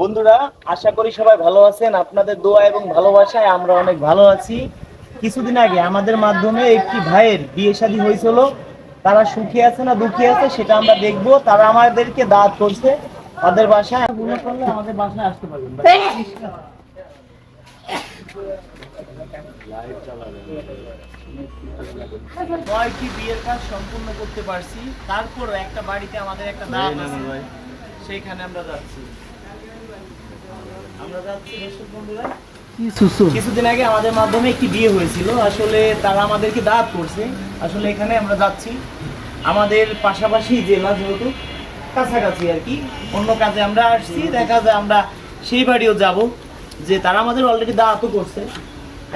বন্ধুরা আশা করি সবাই ভালো আছেন। আপনাদের দোয়া এবং ভালোবাসায় আমরা অনেক ভালো আছি। কিছুদিন আগে আমাদের মাধ্যমে একটি ভাইয়ের বিয়ে শাদী হয়েছিল। তারা সুখী আছে না দুঃখী আছে সেটা আমরা দেখব। তারা আমাদেরকে দাঁত করছে তাদের বাসায়। করলে আমাদের বাসায় আসতে পারবেন। নয়টি বিয়ের কাজ সম্পূর্ণ করতে পারছি? তারপর একটা বাড়িতে আমাদের একটা আছে। সেইখানে আমরা যাচ্ছি। আমরা যাচ্ছি দর্শক বন্ধুরা। কিছুদিন আগে আমাদের মাধ্যমে একটি বিয়ে হয়েছিল। আসলে তারা আমাদেরকে দাঁত করছে। আসলে এখানে আমরা যাচ্ছি। আমাদের পাশাপাশি জেলা যেহেতু কাছাকাছি আর কি অন্য কাজে আমরা আসছি। দেখা যায় আমরা সেই বাড়িও যাব যে তারা আমাদের অলরেডি দাঁতও করছে।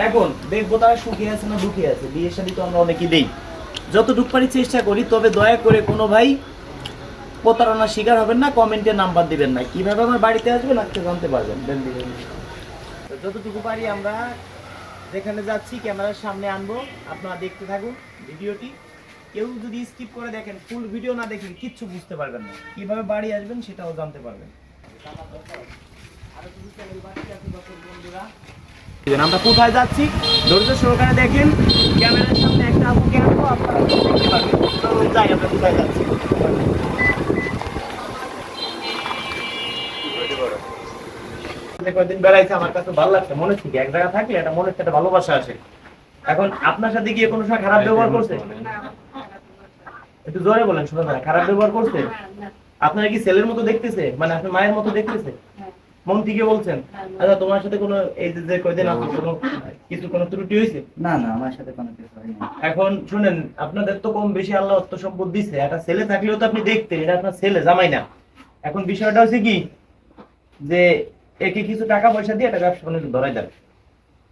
এখন দেখব তারা সুখী আছে না দুঃখী আছে। বিয়ের সাথে তো আমরা অনেকেই দেই। যতটুকু পারি চেষ্টা করি তবে দয়া করে কোনো ভাই প্রতারণার শিকার হবেন না কমেন্টে নাম্বার দিবেন না। কীভাবে আমার বাড়িতে আসবেন, আজকে জানতে পারবেন। যতটুকু পারি আমরা যেখানে যাচ্ছি, ক্যামেরার সামনে আনব। আপনারা দেখতে থাকুন ভিডিওটি। কেউ যদি স্কিপ করে দেখেন ফুল ভিডিও না দেখেন, কিচ্ছু বুঝতে পারবেন না। কীভাবে বাড়ি আসবেন সেটাও জানতে পারবেন। আমরা কোথায় যাচ্ছি? ধৈর্য সহকারে দেখেন। ক্যামেরার সামনে একটা আনব আপনারা দেখতে পারবেন। যাই, আমরা কোথায় যাচ্ছি। কয়েকদিন বেড়াইছে আমার কাছে ভালো লাগছে। মনে থেকে এক থাকলে মনের একটা ভালোবাসা আসে। এখন আপনার সাথে গিয়ে কোনো সময় খারাপ ব্যবহার করছে? একটু জোরে বলেন শোনা যায় খারাপ ব্যবহার করছে? আপনারা কি ছেলের মতো দেখতেছে? মানে আপনার মায়ের মতো দেখতেছে? মন থেকে বলছেন? আচ্ছা তোমার সাথে কোনো এই যে- যে কয়দিন আছে কোনো কিছু কোনো ত্রুটি হয়েছে? না না আমার সাথে কোনো কিছু হয়নি। এখন শুনেন আপনাদের তো কম বেশি আল্লাহ অর্থ সম্পদ দিছে। একটা ছেলে থাকলেও তো আপনি দেখতেন এটা আপনার ছেলে জামাই না। এখন বিষয়টা হচ্ছে কি? যে একে কিছু টাকা পয়সা দিয়ে একটা ব্যবসা বাণিজ্য ধরাই যাবে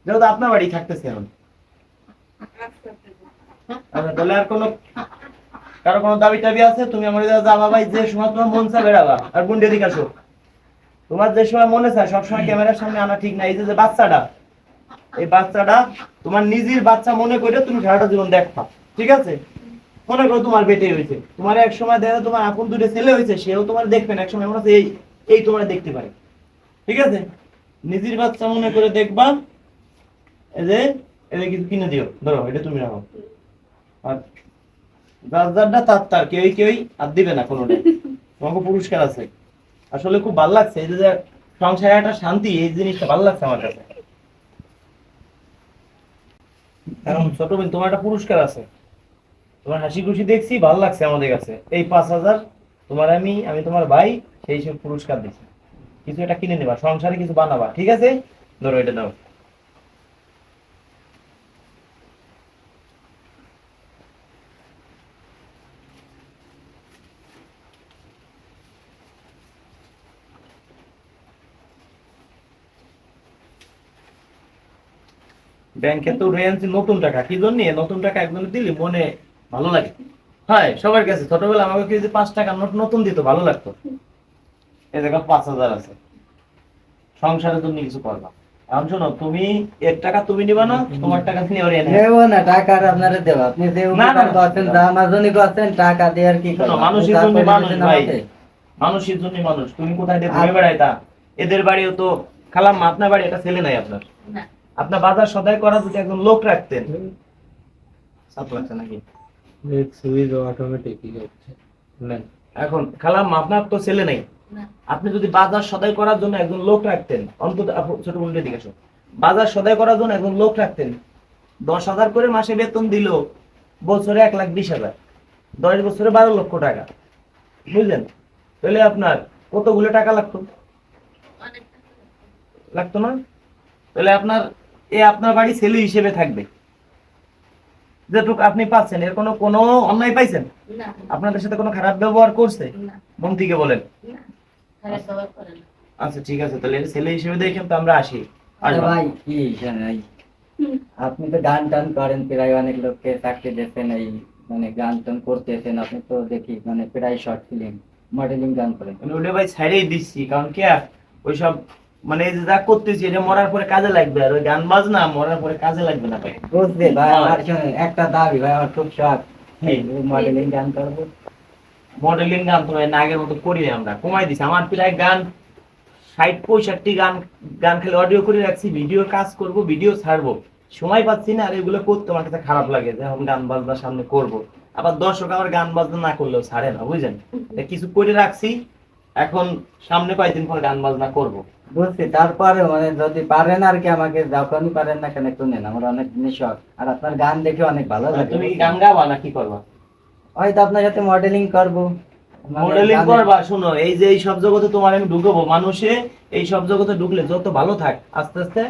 যেহেতু আপনার বাড়ি থাকতেছে এখন। আচ্ছা তাহলে আর কোনো কারও কোনো দাবি টাবি আছে? তুমি আমার যাবা ভাই, যে সময় তোমার মন চা বেড়াবা। আর গুন্ডে দিকে আসো। তোমার যে সময় মনে চায়, সবসময় ক্যামেরার সামনে আনা ঠিক না। এই যে যে বাচ্চাটা, এই বাচ্চাটা তোমার নিজের বাচ্চা মনে করে তুমি সারাটা জীবন দেখবা। ঠিক আছে? মনে করো তোমার বেটে হয়েছে। তোমার এক সময় দেখা তোমার আপন দুটো ছেলে হয়েছে, সেও তোমার দেখবেন এক সময় মনে হচ্ছে এই এই তোমার দেখতে পারে। ঠিক আছে? নিজের বাচ্চা মনে করে দেখবা, এই যে এটা কিছু কিনে দিও। ধরো, এটা তুমি রাখো। আর যার যারটা তার তার, কেউই কেউই আর দিবে না কোনোটা তোমাকে পুরস্কার আছে। আসলে খুব ভালো লাগছে, এই যে সংসারে একটা শান্তি, এই জিনিসটা ভালো লাগছে আমার কাছে। কারণ ছোট বোন, তোমার একটা পুরস্কার আছে। তোমার হাসি খুশি দেখছি, ভালো লাগছে আমাদের কাছে। এই পাঁচ হাজার তোমার আমি আমি তোমার ভাই, সেই সব পুরস্কার দিচ্ছি। কিছু এটা কিনে নেবা, সংসারে কিছু বানাবা, ঠিক আছে? ধরো এটা দাও। ব্যাংকে তো আনছি নতুন টাকা, কি জন্য? নতুন টাকা একজন দিলে মনে ভালো লাগে। হ্যাঁ সবার কাছে ছোটবেলা আমাকে যদি পাঁচ টাকা নোট নতুন দিত, ভালো লাগতো? এই জায়গা পাঁচ হাজার আছে। সংসারের জন্য কিছু করবা এখন শোনো তুমি এর টাকা তুমি নিবা না তোমার টাকা তুমি ওরে দেব না টাকা আর আপনারা দেব। আপনি যে না, না, উপকার না। করছেন যা আমার জন্য করছেন টাকা দিয়ে আর কি শোনো, মানুষের জন্য মানুষ ভাই। মানুষের জন্য মানুষ। তুমি কোথায় দিয়ে ঘুরে বেড়াইতা? এদের বাড়িও তো খালাম আপনার বাড়ি একটা ছেলে নাই আপনার। আপনার বাজার সদাই করা যদি একজন লোক রাখতেন। নাকি? সুইচ অটোমেটিক হচ্ছে। নেন। এখন খালাম আপনার তো ছেলে নেই। আপনি যদি বাজার সদাই করার জন্য একজন লোক রাখতেন অন্তত ছোট বোনটা দিকে আসো। বাজার সদাই করার জন্য একজন লোক রাখতেন দশ হাজার করে মাসে বেতন দিল বছরে এক লাখ বিশ হাজার। দশ বছরে বারো লক্ষ টাকা। বুঝলেন? তাহলে আপনার কতগুলো টাকা লাগতো? লাগতো না? তাহলে আপনার এ আপনার বাড়ি ছেলে হিসেবে থাকবে। যেটুকু আপনি পাচ্ছেন এর কোনো কোনো অন্যায় পাইছেন? আপনাদের সাথে কোনো খারাপ ব্যবহার করছে? মন থেকে বলেন। আচ্ছা ঠিক আছে তাহলে ছেলে হিসেবে দেখেন তো আমরা আসি। ভাই কি আপনি তো গান টান করেন প্রায় অনেক লোককে চাকরি দিচ্ছেন এই মানে গান টান করতেছেন আপনি তো দেখি মানে প্রায় শর্ট ফিল্ম মডেলিং গান করেন। মানে ওটা ভাই ছাইড়েই দিচ্ছি কারণ কি আর ওইসব মানে এই যে যা করতেছি এটা মরার পরে কাজে লাগবে আর ওই গান বাজনা মরার পরে কাজে লাগবে না ভাই। বুঝতে ভাই। আমার একটা দাবি ভাই আমার খুব শখ মডেলিং গান করব। মডেলিং গান তো আগের মতো করি আমরা কমাই দিছি। আমার প্রায় গান ষাট পঁয়ষট্টি গান গান খেলে অডিও করে রাখছি ভিডিও কাজ করব ভিডিও ছাড়বো। সময় পাচ্ছি না আর এগুলো করতে আমার কাছে খারাপ লাগে যে এখন গান বাজনা সামনে করব। আবার দর্শক আবার গান বাজনা না করলেও ছাড়ে না বুঝলেন কিছু করে রাখছি এখন সামনে কয়েকদিন পর গান বাজনা করব। বুঝছি তারপরে মানে যদি পারেন আর কি আমাকে যখনই পারেন না কেন একটু নেন আমার অনেক জিনিস আর আপনার গান দেখে অনেক ভালো লাগে তুমি গান গাওয়া না কি করবা? হয়তো আপনার সাথে মডেলিং করব। মডেলিং করবা শোনো এই যে এই সব জগতে তোমার আমি ঢুকবো মানুষে এই সব জগতে ঢুকলে যত ভালো থাক আস্তে আস্তে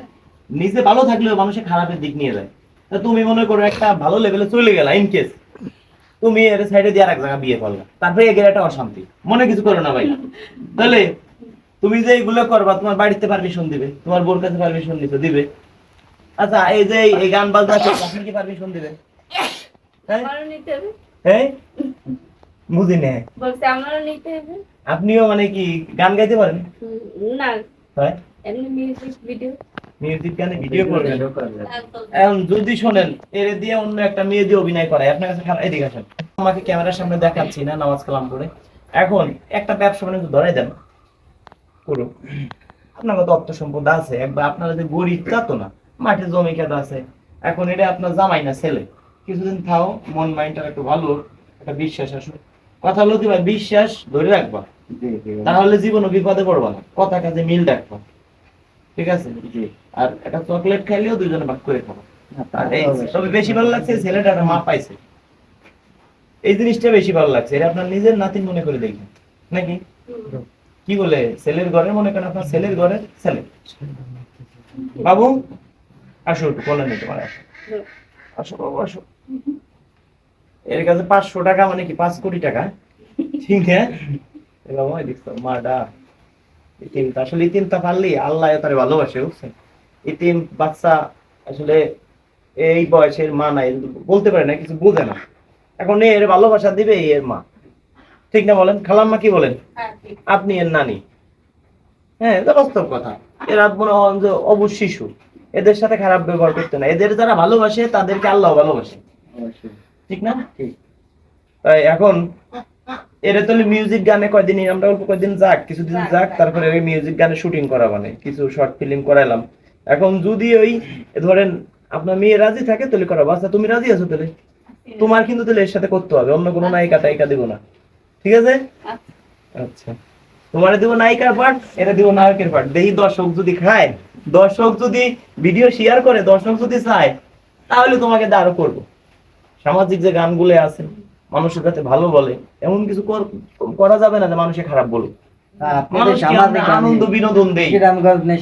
নিজে ভালো থাকলেও মানুষে খারাপের দিক নিয়ে যায়। তা তুমি মনে করো একটা ভালো লেভেলে চলে গেলা ইন কেস তুমি এর সাইডে দিয়ে আর এক জায়গা বিয়ে করলা তারপরে এগের একটা অশান্তি। মনে কিছু করো না ভাই। তাহলে তুমি যে এইগুলো করবা তোমার বাড়িতে পারমিশন দিবে তোমার বোর কাছে পারমিশন দিতে দিবে। আচ্ছা এই যে এই- গান বাজনা আপনি কি পারমিশন দিবেন? হ্যাঁ? আমারও নিতে হবে। হ্যাঁ বুঝি না বলছে আমারও নিতে হবে। আপনিও মানে কি গান গাইতে পারেন? না। হয়? এমনি মিউজিক ভিডিও মিউজিক গানে ভিডিও করবেন। এখন যদি শোনেন এর দিয়ে অন্য একটা মেয়ে দিয়ে অভিনয় করায় আপনার কাছে খারাপ এদিকে আসেন। আমাকে ক্যামেরার সামনে দেখাচ্ছি না নামাজ কালাম করে এখন একটা ব্যবসা বাণিজ্য ধরাই দেন। করুন। আপনার কত অর্থ সম্পদ আছে? একবার আপনারা যে গরিব তা তো না মাঠে জমি খেতে আছে। এখন এটা আপনার জামাই না ছেলে। কিছুদিন থাও মন মাইন্ডটা একটু ভালো একটা বিশ্বাস আসুক। কথা হলো কি ভাই বিশ্বাস ধরে রাখবা। তাহলে জীবনে বিপদে পড়বা না। কথা কাজে মিল রাখবা। ঠিক আছে? আর একটা চকলেট খাইলেও দুজনে ভাগ করে খাব। অবশ্যই। তবে বেশি ভালো লাগছে ছেলেটা একটা মা পাইছে। এই জিনিসটা বেশি ভালো লাগছে। এটা আপনার নিজের নাতিন মনে করে দেখবেন। নাকি? কি বলে? ছেলের ঘরে মনে করেন আপনার ছেলের ঘরে ছেলে। বাবু আসো একটু বলেন তোমার আসো। আসো বাবু আসো এর কাছে পাঁচশো টাকা মানে কি? পাঁচ কোটি টাকা? ঠিক হ্যাঁ বাবা মাডা। ইতিমটা আসলে ইতিমটা পারলি আল্লাহ তারে ভালোবাসে বুঝছেন? ইতিম বাচ্চা আসলে এই বয়সের মা নাই বলতে পারে না কিছু বোঝে না। এখন এর ভালোবাসা দিবে এর মা। ঠিক না বলেন? খালাম্মা কি বলেন? হ্যাঁ, আপনি এর নানি। হ্যাঁ এটা বাস্তব কথা। এরা মনে অবুঝ শিশু এদের সাথে খারাপ ব্যবহার করতে না। এদের যারা ভালোবাসে তাদেরকে আল্লাহ ভালোবাসে। ঠিক না? ঠিক তাই এখন এরা তাহলে মিউজিক গানে কয়দিন আমরা অল্প কয়দিন যাক কিছুদিন যাক। তারপরে মিউজিক গানে শুটিং করা মানে কিছু শর্ট ফিল্ম করাইলাম। এখন যদি ওই ধরেন আপনার মেয়ে রাজি থাকে তাহলে করাবো। আচ্ছা তুমি রাজি আছো তাহলে? তোমার কিন্তু তাহলে এর সাথে করতে হবে। অন্য কোনো নায়িকা টাইকা দেবো না। ঠিক আছে? আচ্ছা। তোমার দিব নায়িকার পার্ট এটা দিব নায়কের পার্ট দেখি দর্শক যদি খায় দর্শক যদি ভিডিও শেয়ার করে দর্শক যদি চায় তাহলে তোমাকে আরও করব। সামাজিক যে গানগুলো আছে মানুষের কাছে ভালো বলে এমন কিছু করা যাবে না যে মানুষে খারাপ বলে। আনন্দ বিনোদন দেই?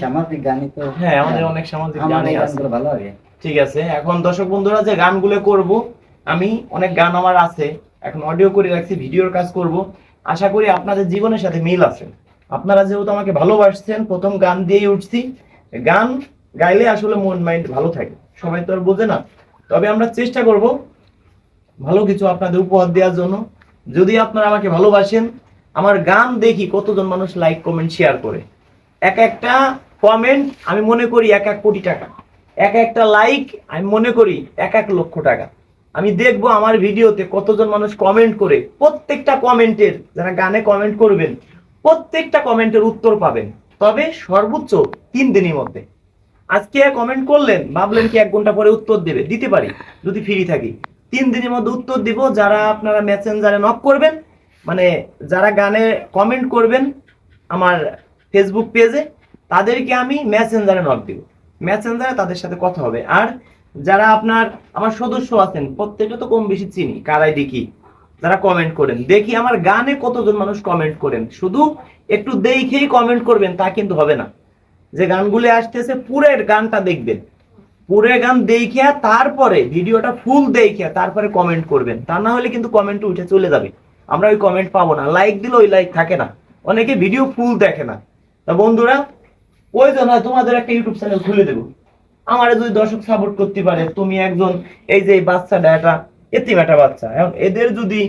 সামাজিক গানই তো হ্যাঁ আমাদের অনেক সামাজিক গানই আছে। ভালো লাগে। ঠিক আছে এখন দর্শক বন্ধুরা যে গানগুলো করব আমি অনেক গান আমার আছে এখন অডিও করে রাখছি ভিডিওর কাজ করব। আশা করি আপনাদের জীবনের সাথে মিল আছে। আপনারা যেহেতু আমাকে ভালোবাসছেন, প্রথম গান দিয়েই উঠছি। গান গাইলে আসলে মন মাইন্ড ভালো থাকে। সবাই তো আর বোঝে না। তবে আমরা চেষ্টা করব ভালো কিছু আপনাদের উপহার দেওয়ার জন্য। যদি আপনারা আমাকে ভালোবাসেন, আমার গান দেখি কতজন মানুষ লাইক কমেন্ট শেয়ার করে। এক একটা কমেন্ট আমি মনে করি এক এক কোটি টাকা। এক একটা লাইক আমি মনে করি এক এক লক্ষ টাকা। আমি দেখব আমার ভিডিওতে কতজন মানুষ কমেন্ট করে, প্রত্যেকটা কমেন্টের যারা গানে কমেন্ট করবেন, প্রত্যেকটা কমেন্টের উত্তর পাবেন। তবে সর্বোচ্চ তিন দিনের মধ্যে। আজকে কমেন্ট করলেন, ভাবলেন কি এক ঘণ্টা পরে উত্তর দেবে, দিতে পারি, যদি ফ্রি থাকি। তিন দিনের মধ্যে উত্তর দিব, যারা আপনারা মেসেঞ্জারে নক করবেন মানে যারা গানে কমেন্ট করবেন আমার ফেসবুক পেজে তাদেরকে আমি মেসেঞ্জারে নক দিব। মেসেঞ্জারে তাদের সাথে কথা হবে। আর যারা আপনার, আমার সদস্য আছেন প্রত্যেকে তো কম বেশি চিনি, কারাই দেখি, যারা কমেন্ট করেন। দেখি আমার গানে কতজন মানুষ কমেন্ট করেন। শুধু একটু দেখেই কমেন্ট করবেন, তা কিন্তু হবে না। যে গানগুলি আসতেছে, পুরের গানটা দেখবেন। পুরে গান দেখে তারপরে, ভিডিওটা ফুল দেখে তারপরে কমেন্ট করবেন। তা না হলে কিন্তু কমেন্ট উঠে চলে যাবে। আমরা ওই কমেন্ট পাবো না। লাইক দিলে ওই লাইক থাকে না। অনেকে ভিডিও ফুল দেখে না। তা বন্ধুরা প্রয়োজন হয় তোমাদের একটা ইউটিউব চ্যানেল খুলে দেবো। আমার যদি দর্শক সাপোর্ট করতে পারে, তুমি একজন এই যে বাচ্চাটা, একটা এতিম একটা বাচ্চা, এখন এদের যদি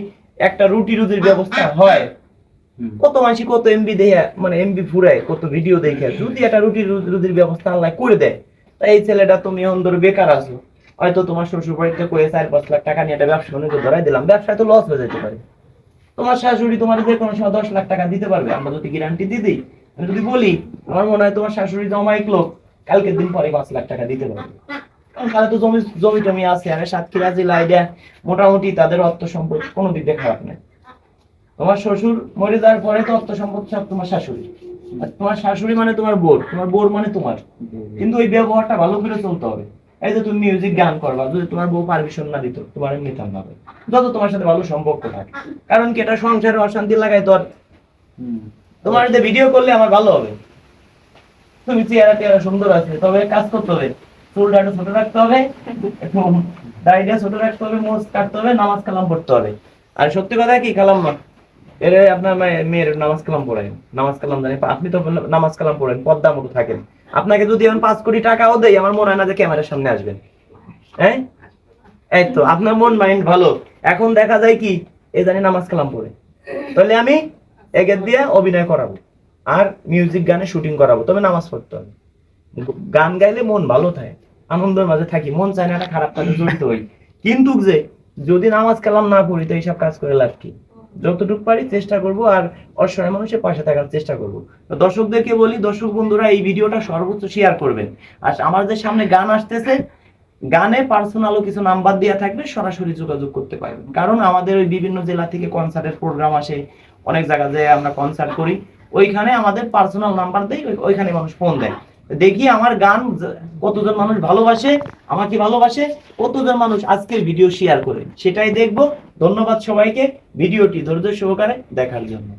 একটা রুটি রুটির ব্যবস্থা হয়, কত মানুষ কত এমবি দেখে মানে এমবি ফুরায়, কত ভিডিও দেখে, যদি একটা রুটি রুটির ব্যবস্থা আল্লাহ করে দেয়, তা এই ছেলেটা তুমি এখন ধরো বেকার আছো। হয়তো তোমার শ্বশুর বাড়িতে করে চার পাঁচ লাখ টাকা নিয়ে একটা ব্যবসা বাণিজ্য ধরাই দিলাম, ব্যবসায় তো লস হয়ে যেতে পারে। তোমার শাশুড়ি তোমার যে কোনো সময় দশ লাখ টাকা দিতে পারবে, আমরা যদি গ্যারান্টি দিই, আমি যদি বলি, আমার মনে হয় তোমার শাশুড়ি জমা এক লোক কালকের দিন পরে পাঁচ লাখ টাকা দিতে পারবে। কারণ তো জমি জমি টমি আছে আর সাতক্ষীরা জেলায় দেয় মোটামুটি তাদের অর্থ সম্পদ কোনো দিক দিয়ে খারাপ নেই তোমার শ্বশুর মরে যাওয়ার পরে তো অর্থ সম্পদ সব তোমার শাশুড়ি। আর তোমার শাশুড়ি মানে তোমার বোর তোমার বোর মানে তোমার। কিন্তু ওই ব্যবহারটা ভালো করে চলতে হবে। এই যে তুমি মিউজিক গান করবা যদি তোমার বউ পারমিশন না দিত তোমার নিতাম না। যত তোমার সাথে ভালো সম্পর্ক থাকে। কারণ কি এটা সংসারে অশান্তি লাগাই তো আর। হুম। তোমার যে ভিডিও করলে আমার ভালো হবে। তুমি চেহারা টেহারা সুন্দর আছে, তবে কাজ করতে হবে, চুলটা একটু ছোট রাখতে হবে, একটু ছোট রাখতে হবে, মোজ কাটতে হবে, নামাজ কালাম পড়তে হবে। আর সত্যি কথা কি, কালাম এর আপনার মেয়ের নামাজ কালাম পড়েন নামাজ কালাম জানি আপনি তো নামাজ কালাম পড়েন, পদ্মা মতো থাকেন। আপনাকে যদি আমি পাঁচ কোটি টাকাও দেয় আমার মনে হয় না যে ক্যামেরার সামনে আসবেন। হ্যাঁ? এই তো, আপনার মন মাইন্ড ভালো। এখন দেখা যায় কি, এ জানি নামাজ কালাম পড়ে। তাহলে আমি একের দিয়ে অভিনয় করাবো। আর মিউজিক গানে শুটিং করাবো, তবে নামাজ পড়তে হবে। গান গাইলে মন ভালো থাকে, আনন্দের মাঝে থাকি, মন চায় না একটা খারাপ কাজে জড়িত হই। কিন্তু যে, যদি নামাজ কালাম না পড়ি, তো এইসব কাজ করে লাভ কি? যতটুকু পারি চেষ্টা করব, আর অসহায় মানুষের পাশে থাকার চেষ্টা করব। তো দর্শকদেরকে বলি, দর্শক বন্ধুরা, এই ভিডিওটা সর্বোচ্চ শেয়ার করবেন। আর আমাদের সামনে গান আসতেছে, গানে পার্সোনালও কিছু নাম্বার দেওয়া থাকবে, সরাসরি যোগাযোগ করতে পারবেন। কারণ আমাদের ওই বিভিন্ন জেলা থেকে কনসার্টের প্রোগ্রাম আসে, অনেক জায়গা যে আমরা কনসার্ট করি। ওইখানে আমাদের পার্সোনাল নাম্বার দেয় ওইখানে মানুষ ফোন দেয়। দেখি আমার গান কতজন মানুষ ভালোবাসে, আমাকে ভালোবাসে, কতজন মানুষ আজকের ভিডিও শেয়ার করে। সেটাই দেখব। ধন্যবাদ সবাইকে। ভিডিওটি ধৈর্য সহকারে দেখার জন্য।